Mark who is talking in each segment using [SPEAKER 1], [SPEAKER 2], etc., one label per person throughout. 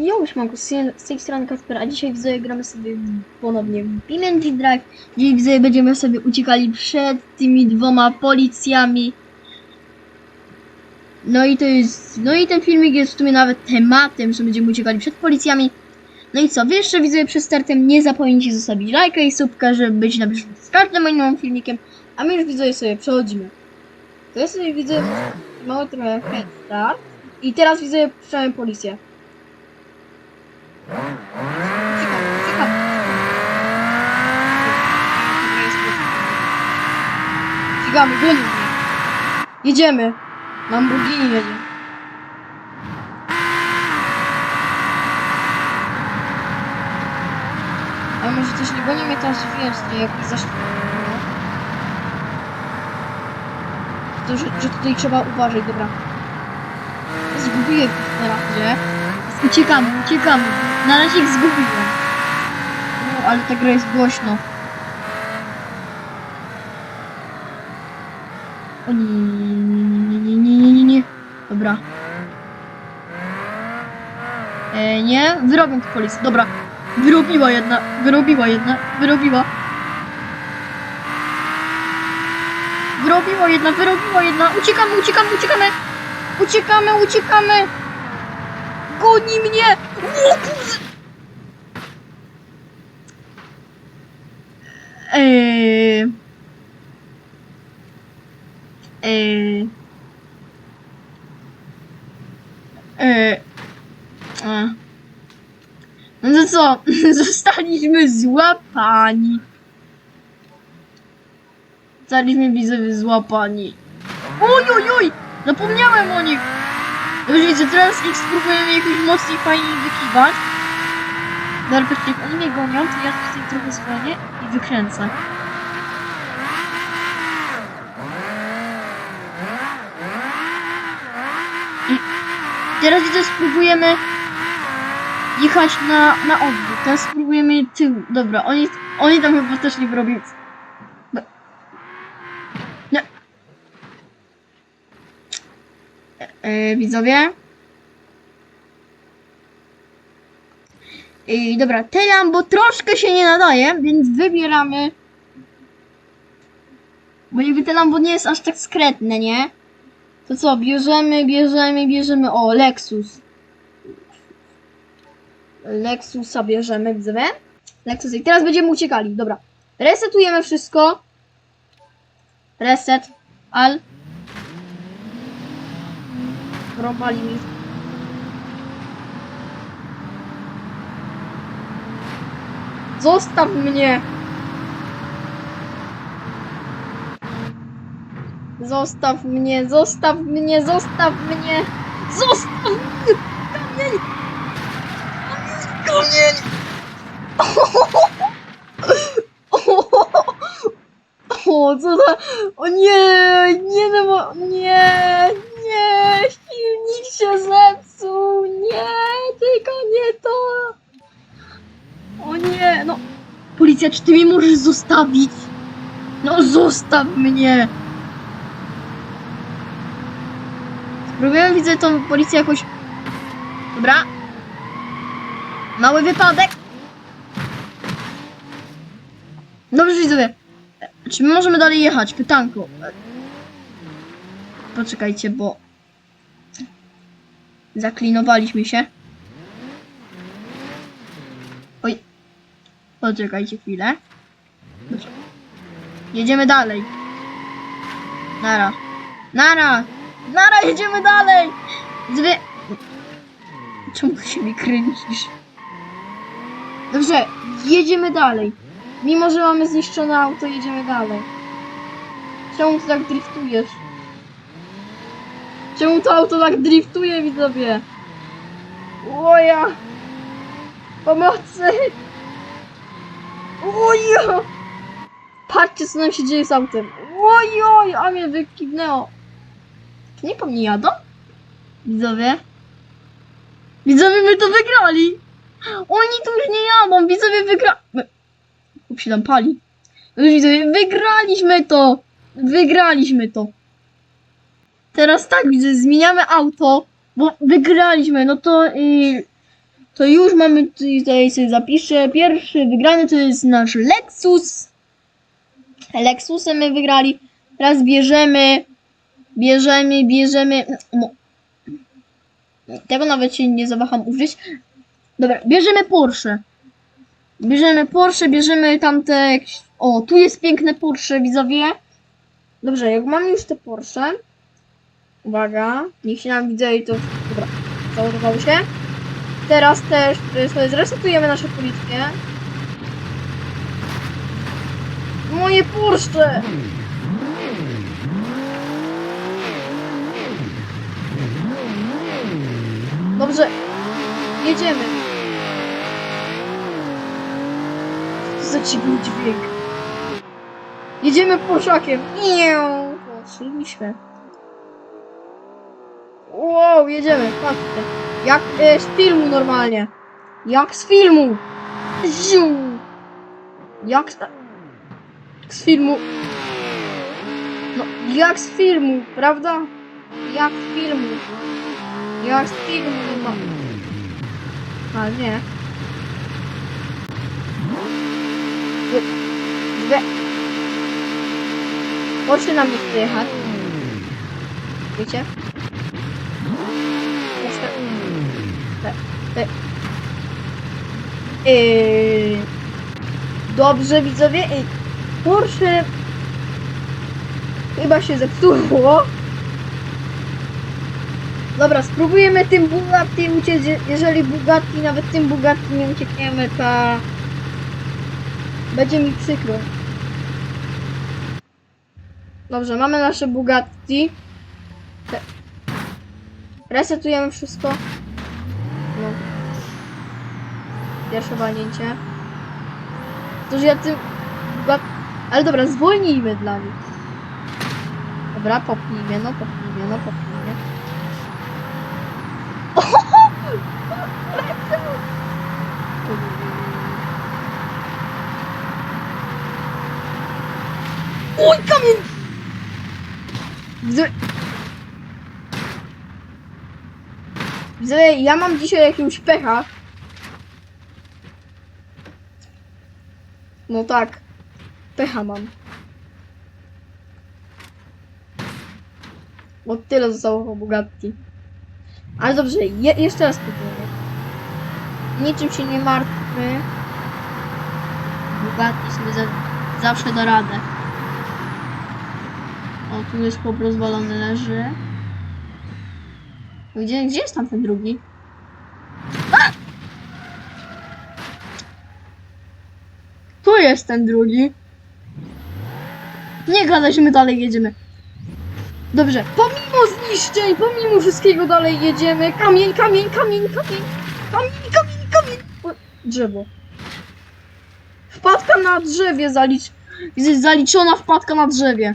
[SPEAKER 1] Jo, siemanko, z tej strony Kasper, a dzisiaj widzowie gramy sobie ponownie w Pimenti Drive. Dzisiaj widzowie będziemy sobie uciekali przed tymi dwoma policjami. No i to jest, no i ten filmik jest w sumie nawet tematem, że będziemy uciekali przed policjami. No i co, wy jeszcze widzowie przed startem nie zapomnijcie zostawić lajka i subka, żeby być na bieżąco z każdym moim nowym filmikiem. A my już widzowie sobie przechodzimy. To jest sobie widzę mało trochę head start. I teraz widzę przynajmniej policję. Ciekawe, ciekawe. Ścigamy, goni mnie. Jedziemy. Lamborghini jedzie. Ale może też nie goni mnie teraz wiesz, nie jakiś zaś... To, że, że tutaj trzeba uważać, dobra. Zgubiłem na razie. Uciekamy, uciekamy. Na razie ich zgubiłem. No, ale ta gra jest głośno. O nie, nie, nie, nie, nie, nie, nie, nie. Dobra. E, nie, wyrobię tę policję. Dobra. Wyrobiła jedna, wyrobiła jedna, wyrobiła. Wyrobiła jedna, wyrobiła jedna. Uciekamy, uciekamy, uciekamy. Uciekamy, uciekamy. Goni mnie. Eee... Eee... Eee... A. No to co? Zostaliśmy złapani. Zostaliśmy widzowie złapani. Oj, oj, oj! Zapomniałem o nich! Wiecie, teraz ich spróbujemy jakoś mocniej fajnie wykiwać. Patrzcie, jak oni mnie gonią, to ja tutaj trochę zwolnię i wykręcę. I teraz widzę, spróbujemy jechać na, na odwrót. Teraz spróbujemy tył. Dobra, oni, oni tam chyba też nie wyrobią. No. Nie. E, widzowie. I dobra, te Lambo troszkę się nie nadaje, więc wybieramy. Bo jakby te Lambo nie jest aż tak skretne, nie? To co, bierzemy, bierzemy, bierzemy. O, Lexus. Lexusa bierzemy, widzowie. Lexus. I teraz będziemy uciekali. Dobra. Resetujemy wszystko. Reset. Al. Robali mi. Zostaw mnie! Zostaw mnie, zostaw mnie, zostaw mnie! Zostaw mnie! Kamień! Kamień! O, co za... O nie! Nie. Nie! Nie! Policja, czy ty mnie możesz zostawić? No zostaw mnie! Spróbujemy, widzę tą policję jakoś... Dobra. Mały wypadek. Dobrze, widzowie. Czy my możemy dalej jechać? Pytanko. Poczekajcie, bo... Zaklinowaliśmy się. Poczekajcie chwilę. Jedziemy dalej. Nara. Nara! Nara, jedziemy dalej! Zwie... Czemu się mi kręcisz? Dobrze, jedziemy dalej. Mimo, że mamy zniszczone auto, jedziemy dalej. Czemu ty tak driftujesz? Czemu to auto tak driftuje, widzowie? Oja! Pomocy! Ojo! Patrzcie, co nam się dzieje z autem. Ojoj, a mnie wykiwnęło. Czy nie po mnie jadą? Widzowie? Widzowie, my to wygrali! Oni tu już nie jadą, widzowie wygra... Kup się tam pali. Widzowie, wygraliśmy to! Wygraliśmy to. Teraz tak, widzę, zmieniamy auto, bo wygraliśmy, no to... Yy, to już mamy, tutaj sobie zapiszę, pierwszy wygrany to jest nasz Lexus. Lexusem my wygrali. Teraz bierzemy, bierzemy, bierzemy, no, tego nawet się nie zawaham użyć. Dobra, bierzemy Porsche. Bierzemy Porsche, bierzemy tamte. O, tu jest piękne Porsche, widzowie. Dobrze, jak mamy już te Porsche... Uwaga, niech się nam widzę i to... Dobra, załadowało się. Teraz też y, sobie zresetujemy nasze policję. Moje Porsche! Dobrze, jedziemy. Co za dziwny dźwięk. Jedziemy Porszakiem. Poszliśmy. Wow, jedziemy, patrzcie. Jak e, z filmu normalnie. Jak z filmu. Ziu. Jak z, jak z filmu. No, jak z filmu, prawda? Jak z filmu. Jak z filmu, no. A nie. Dwie. Proszę na mnie chce jechać. Wiecie? Jeszcze. Te, te. Yy. Dobrze widzowie. Porsche chyba się zepsuło. Dobra, spróbujemy tym Bugatti uciec. Je- Jeżeli Bugatti, nawet tym Bugatti nie uciekniemy, to będzie mi przykro. Dobrze, mamy nasze Bugatti. Resetujemy wszystko. No. Pierwsze walnięcie. To, że ja tym. Ale dobra, zwolnijmy dla nich. Dobra, popnijmy, no popnijmy, no popnijmy. Oj, kamień! Widzę... Widzę, ja mam dzisiaj jakiegoś pecha. No tak. Pecha mam. Bo tyle zostało po Bugatti. Ale dobrze, je, jeszcze raz spróbujemy. Niczym się nie martwmy. Bugatti sobie za, zawsze da radę. O, tu jest pop rozwalony leży. Gdzie, gdzie jest tam ten drugi? A! Tu jest ten drugi. Nie gadaj, że my dalej jedziemy. Dobrze, pomimo zniszczeń, pomimo wszystkiego dalej jedziemy. Kamień, kamień, kamień, kamień, kamień, kamień, kamień. Drzewo. Wpadka na drzewie zalicz... Jest zaliczona wpadka na drzewie.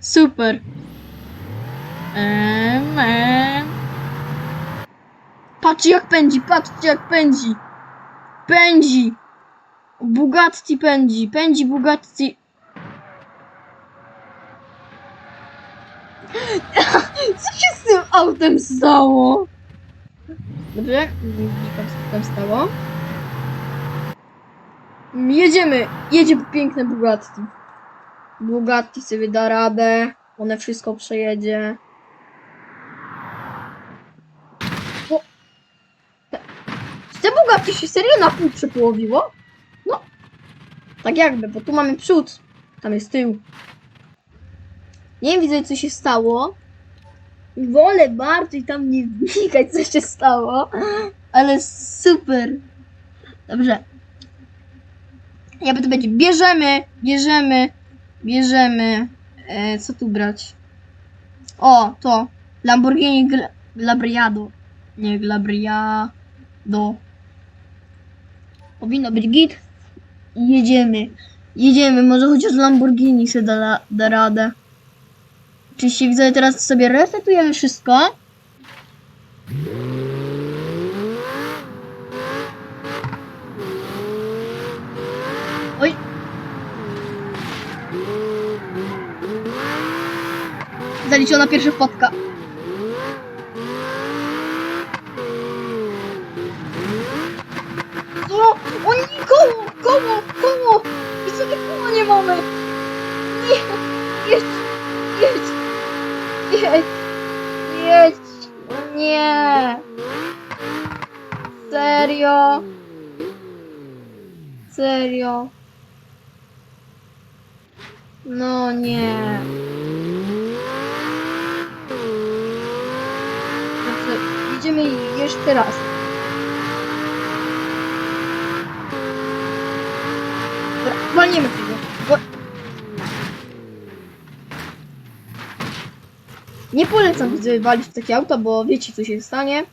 [SPEAKER 1] Super. Em. Patrzcie jak pędzi, patrzcie jak pędzi. Pędzi. Bugatti pędzi, pędzi Bugatti. Co się z tym autem stało? Dobrze, tam, tam stało. Jedziemy, jedzie piękne Bugatti. Bugatti sobie da radę, one wszystko przejedzie. O! Czy te Bugatti się serio na pół przepołowiło? Tak jakby, bo tu mamy przód, tam jest tył. Nie widzę, co się stało. Wolę bardziej tam nie wnikać, co się stało, ale super. Dobrze. Jakby to będzie, bierzemy, bierzemy, bierzemy, e, co tu brać? O, to, Lamborghini Gla Glabriado, nie Glabriado. Powinno być git. Jedziemy, jedziemy, może chociaż Lamborghini się da, da radę. Oczywiście widzę, teraz sobie resetujemy wszystko. Oj. Zaliczona pierwsza wpadka. Koło, koło! I sobie nie mamy! Nie! Jedź! Jedź! Jedź! Jedź! No nie! Serio? Serio? No nie. Znaczy, idziemy jeszcze raz. Dobra, walniemy tego. Bo... Nie polecam widzowie walić w takie auta, bo wiecie co się stanie.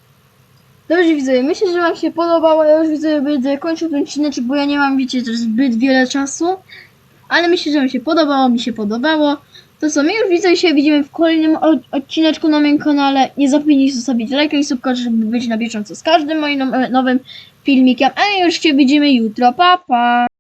[SPEAKER 1] Dobrze widzowie, myślę, że wam się podobało. Ja już widzę, będę kończył ten odcinek, bo ja nie mam, wiecie, zbyt wiele czasu. Ale myślę, że wam się podobało, mi się podobało. To co, my już widzę się widzimy w kolejnym od- odcineczku na moim kanale. Nie zapomnijcie zostawić lajka i subka, żeby być na bieżąco z każdym moim no- nowym filmikiem. A już się widzimy jutro. Pa, pa!